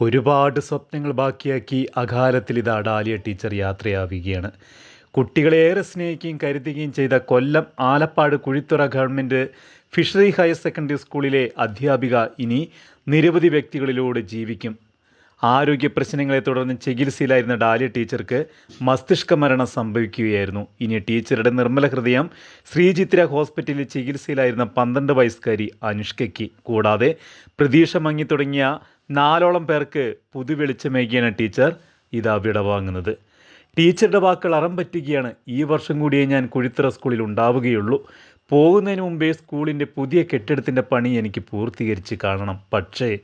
ഒരുപാട് സ്വപ്നങ്ങൾ ബാക്കിയാക്കി അകാലത്തിൽ ഇത് അടാലിയ ടീച്ചർ യാത്രയാവുകയാണ്. കുട്ടികളെ ഏറെ സ്നേഹിക്കുകയും കരുതുകയും ചെയ്ത Kollam Alappad Kuzhithura government fishery higher secondary സ്കൂളിലെ അധ്യാപിക ഇനി നിരവധി വ്യക്തികളിലൂടെ ജീവിക്കും. ആരോഗ്യ പ്രശ്നങ്ങളെ തുടർന്ന് ചികിത്സയിലായിരുന്ന ഡാലിയ ടീച്ചർക്ക് മസ്തിഷ്ക മരണം സംഭവിക്കുകയായിരുന്നു. ഇനി ടീച്ചറുടെ നിർമ്മല ഹൃദയം ശ്രീചിത്ര ഹോസ്പിറ്റലിൽ ചികിത്സയിലായിരുന്ന പന്ത്രണ്ട് വയസ്സുകാരി അനുഷ്കയ്ക്ക്. കൂടാതെ പ്രതീക്ഷ മങ്ങി തുടങ്ങിയ നാലോളം പേർക്ക് പുതു വെളിച്ചമേകിയാണ് ടീച്ചർ ഇതാ വിടവാങ്ങുന്നത് ടീച്ചറുടെ വാക്കുകൾ അറം പറ്റുകയാണ്. ഈ വർഷം കൂടിയേ ഞാൻ കുഴിത്തറ സ്കൂളിൽ ഉണ്ടാവുകയുള്ളൂ. പോകുന്നതിന് മുമ്പേ സ്കൂളിന്റെ പുതിയ കെട്ടിടത്തിന്റെ പണി എനിക്ക് പൂർത്തീകരിച്ച് കാണണം. പക്ഷേ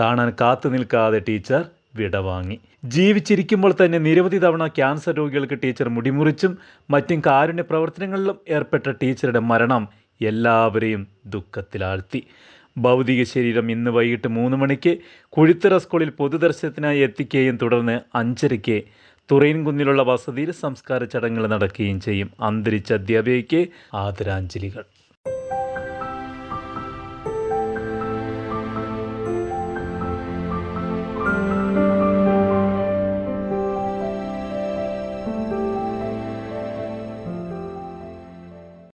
കാണാൻ കാത്തു നിൽക്കാതെ ടീച്ചർ വിടവാങ്ങി ജീവിച്ചിരിക്കുമ്പോൾ തന്നെ നിരവധി തവണ ക്യാൻസർ രോഗികൾക്ക് ടീച്ചർ മുടിമുറിച്ചും മറ്റും കാരുണ്യ പ്രവർത്തനങ്ങളിലും ഏർപ്പെട്ട ടീച്ചറുടെ മരണം എല്ലാവരെയും ദുഃഖത്തിലാഴ്ത്തി. ഭൗതിക ശരീരം ഇന്ന് വൈകിട്ട് മൂന്ന് മണിക്ക് കുഴിത്തറ സ്കൂളിൽ പൊതുദർശനത്തിനായി എത്തിക്കുകയും തുടർന്ന് അഞ്ചരയ്ക്ക് തുറയിൻകുന്നിലുള്ള വസതിയിൽ സംസ്കാര ചടങ്ങുകൾ നടക്കുകയും ചെയ്യും. അന്തരിച്ച അധ്യാപികയ്ക്ക് ആദരാഞ്ജലികൾ.